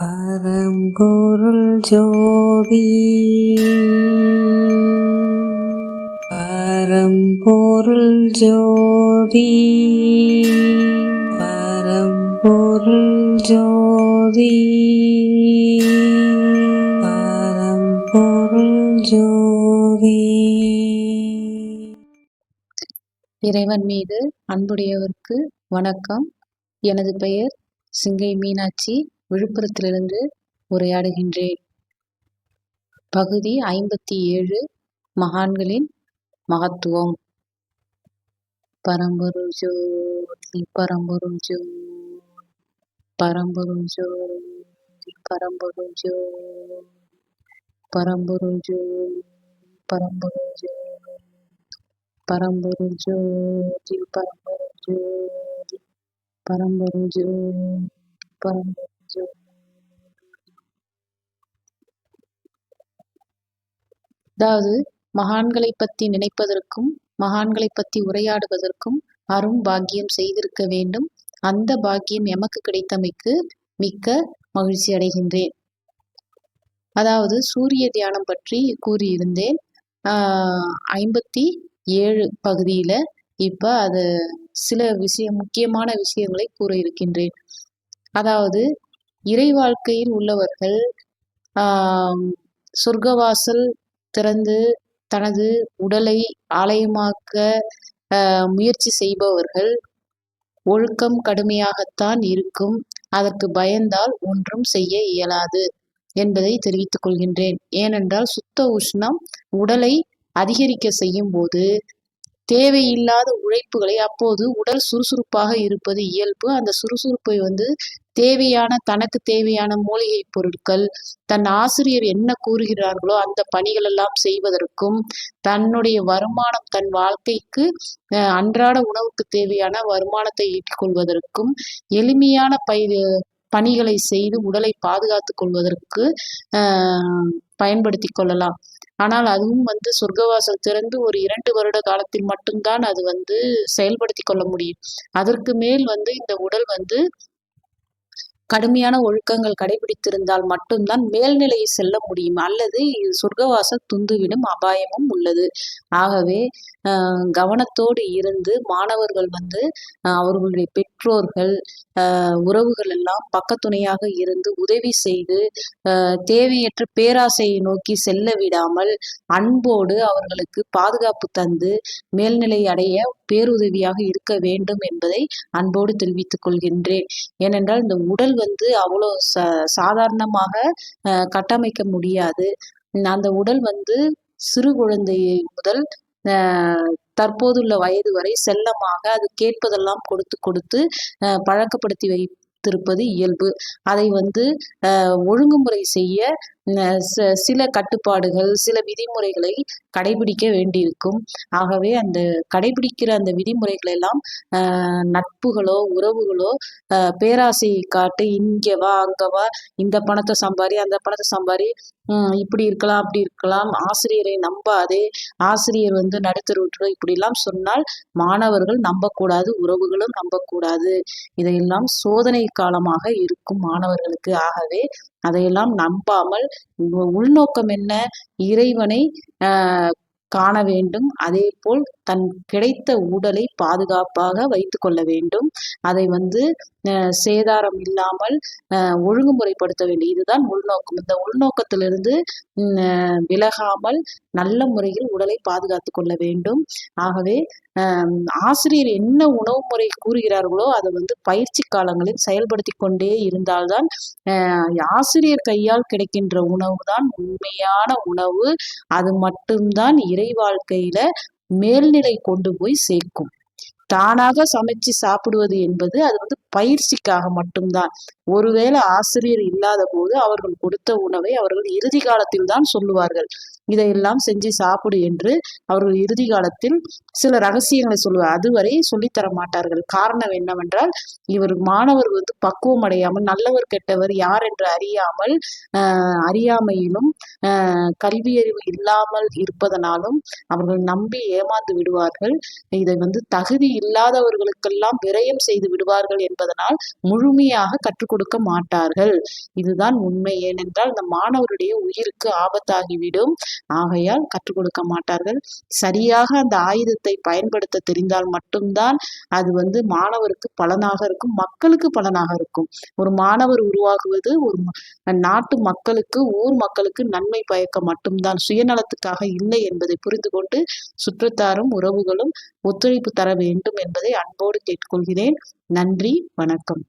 பரம்பொருள் ஜோதி. பரம்பொருள் ஜோதி. பரம்பொருள் ஜோதி. பரம்பொருள் ஜோதி. இறைவன் மீது அன்புடையவருக்கு வணக்கம். எனது பெயர் சிங்கை மீனாட்சி. விழுப்புரத்திலிருந்து உரையாடுகின்றேன். பகுதி ஐம்பத்தி ஏழு மகான்களின் மகத்துவம். பரம்பொருள் ஜோதி பரம்பொருள் ஜோதி பரம்பொருள் ஜோதி பரம்பொருள் ஜோதி பரம்பொருள் ஜோதி பரம்பொருள் ஜோதி பரம்பொருள் ஜோதி பரம்பொருள் ஜோதி பரம்பொருள் ஜோதி பரம்பொருள் அதாவது மகான்களை பத்தி நினைப்பதற்கும் மகான்களை பத்தி உரையாடுவதற்கும் அரும் பாக்கியம் செய்திருக்க வேண்டும். அந்த பாக்கியம் எமக்கு கிடைத்தமைக்கு மிக்க மகிழ்ச்சி அடைகின்றேன். அதாவது சூரிய தியானம் பற்றி கூறியிருந்தேன். ஐம்பத்தி ஏழு பகுதியில இப்ப அது சில விஷயம் முக்கியமான விஷயங்களை கூற இருக்கின்றேன். அதாவது இறை வாழ்க்கையில் உள்ளவர்கள் சொர்க்கவாசல் திறந்து தனது உடலை ஆலயமாக்க முயற்சி செய்பவர்கள் ஒழுக்கம் கடுமையாகத்தான் இருக்கும். அதற்கு பயந்தால் ஒன்றும் செய்ய இயலாது என்பதை தெரிவித்துக் கொள்கின்றேன். ஏனென்றால் சுத்த உஷ்ணம் உடலை அதிகரிக்க செய்யும் போது தேவையில்லாத உழைப்புகளை அப்போது உடல் சுறுசுறுப்பாக இருப்பது இயல்பு. அந்த சுறுசுறுப்பை வந்து தேவையான தனக்கு தேவையான மூலிகை பொருட்கள் தன் ஆசிரியர் என்ன கூறுகிறார்களோ அந்த பணிகள் எல்லாம் செய்வதற்கும் தன்னுடைய வருமானம் தன் வாழ்க்கைக்கு அன்றாட உணவுக்கு தேவையான வருமானத்தை ஈட்டிக் கொள்வதற்கும் எளிமையான பயிர் பணிகளை செய்து உடலை பாதுகாத்துக் கொள்வதற்கு பயன்படுத்தி கொள்ளலாம். ஆனால் அதுவும் வந்து சொர்க்கவாசல் திறந்து ஒரு இரண்டு வருட காலத்தில் மட்டும்தான் அது வந்து செயல்படுத்தி கொள்ள முடியும். அதற்கு மேல் வந்து இந்த உடல் வந்து கடுமையான ஒழுக்கங்கள் கடைபிடித்திருந்தால் மட்டும்தான் மேல்நிலையை செல்ல முடியும். அல்லது சொர்க்கவாசல் துந்துவிடும் அபாயமும் உள்ளது. ஆகவே கவனத்தோடு இருந்து மாணவர்கள் வந்து அவர்களுடைய பெற்றோர்கள் உறவுகள் எல்லாம் பக்கத்துணையாக இருந்து உதவி செய்து தேவையற்ற பேராசையை நோக்கி செல்ல விடாமல் அன்போடு அவர்களுக்கு பாதுகாப்பு தந்து மேல்நிலை அடைய பேருதவியாக இருக்க வேண்டும் என்பதை அன்போடு தெரிவித்துக் கொள்கின்றேன். ஏனென்றால் இந்த உடல் வந்து அவ்வளோ ச சாதாரணமாக கட்டமைக்க முடியாது. அந்த உடல் வந்து சிறு குழந்தை முதல் தற்போதுள்ள வயது வரை செல்லமாக அது கேட்பதெல்லாம் கொடுத்து கொடுத்து பழக்கப்படுத்தி வை வைத்திருப்பது இயல்பு. அதை வந்து ஒழுங்குமுறை செய்ய சில கட்டுப்பாடுகள் சில விதிமுறைகளை கடைபிடிக்க வேண்டியிருக்கும். ஆகவே அந்த கடைபிடிக்கிற அந்த விதிமுறைகள் எல்லாம் நட்புகளோ உறவுகளோ பேராசையை காட்டு இங்கே வா அங்கே வா இந்த பணத்தை சம்பாரி அந்த பணத்தை சம்பாரி இப்படி இருக்கலாம் அப்படி இருக்கலாம் ஆசிரியரை நம்பாதே ஆசிரியர் வந்து நடுத்தர் விட்டுரும் இப்படிலாம் சொன்னால் மாணவர்கள் நம்பக்கூடாது உறவுகளும் நம்பக்கூடாது. இதையெல்லாம் சோதனை காலமாக இருக்கும் மாணவர்களுக்கு. ஆகவே அதையெல்லாம் நம்பாமல் உள்நோக்கம் என்ன? இறைவனை காண வேண்டும். அதே போல் தன் கிடைத்த உடலை பாதுகாப்பாக வைத்து கொள்ள வேண்டும். அதை வந்து சேதாரம் இல்லாமல் ஒழுங்குமுறைப்படுத்த வேண்டும். இதுதான் உள்நோக்கம். இந்த உள்நோக்கத்திலிருந்து விலகாமல் நல்ல முறையில் உடலை பாதுகாத்து கொள்ள வேண்டும். ஆகவே ஆசிரியர் என்ன உணவு முறை கூறுகிறார்களோ அதை வந்து பயிற்சி காலங்களில் செயல்படுத்தி கொண்டே இருந்தால்தான் ஆசிரியர் கையால் கிடைக்கின்ற உணவு தான் உண்மையான உணவு. அது மட்டும்தான் இறை வாழ்க்கையில மேல்நிலை கொண்டு போய் சேர்க்கும். தானாக சமைச்சு சாப்பிடுவது என்பது அது வந்து பயிற்சிக்காக மட்டும்தான். ஒருவேளை ஆசிரியர் இல்லாத போது அவர்கள் கொடுத்த உணவை அவர்கள் இறுதி காலத்தில் தான் சொல்லுவார்கள். இதையெல்லாம் செஞ்சு சாப்பிடு என்று அவர்கள் இறுதி காலத்தில் சில ரகசியங்களை சொல்லுவார். அதுவரை சொல்லித்தர மாட்டார்கள். காரணம் என்னவென்றால் இவர் மாணவர் வந்து பக்குவம் அடையாமல் நல்லவர் கெட்டவர் யார் என்று அறியாமல் அறியாமையிலும் கல்வியறிவு இல்லாமல் இருப்பதனாலும் அவர்கள் நம்பி ஏமாந்து விடுவார்கள். இதை வந்து தகுதி இல்லாதவர்களுக்கெல்லாம் விரயம் செய்து விடுவார்கள் என்பதனால் முழுமையாக கற்றுக்கொள்ள கொடுக்க மாட்டார்கள். இதுதான் உண்மை. ஏனென்றால் இந்த மாணவருடைய உயிருக்கு ஆபத்தாகிவிடும். ஆகையால் கற்றுக் கொடுக்க மாட்டார்கள். சரியாக அந்த ஆயுதத்தை பயன்படுத்த தெரிந்தால் மட்டும்தான் அது வந்து மாணவருக்கு பலனாக இருக்கும் மக்களுக்கு பலனாக இருக்கும். ஒரு மாணவர் உருவாகுவது ஒரு நாட்டு மக்களுக்கு ஊர் மக்களுக்கு நன்மை பயக்க மட்டும்தான் சுயநலத்துக்காக இல்லை என்பதை புரிந்து கொண்டு சுற்றத்தாரும் உறவுகளும் ஒத்துழைப்பு தர வேண்டும் என்பதை அன்போடு கேட்டுக்கொள்கிறேன். நன்றி வணக்கம்.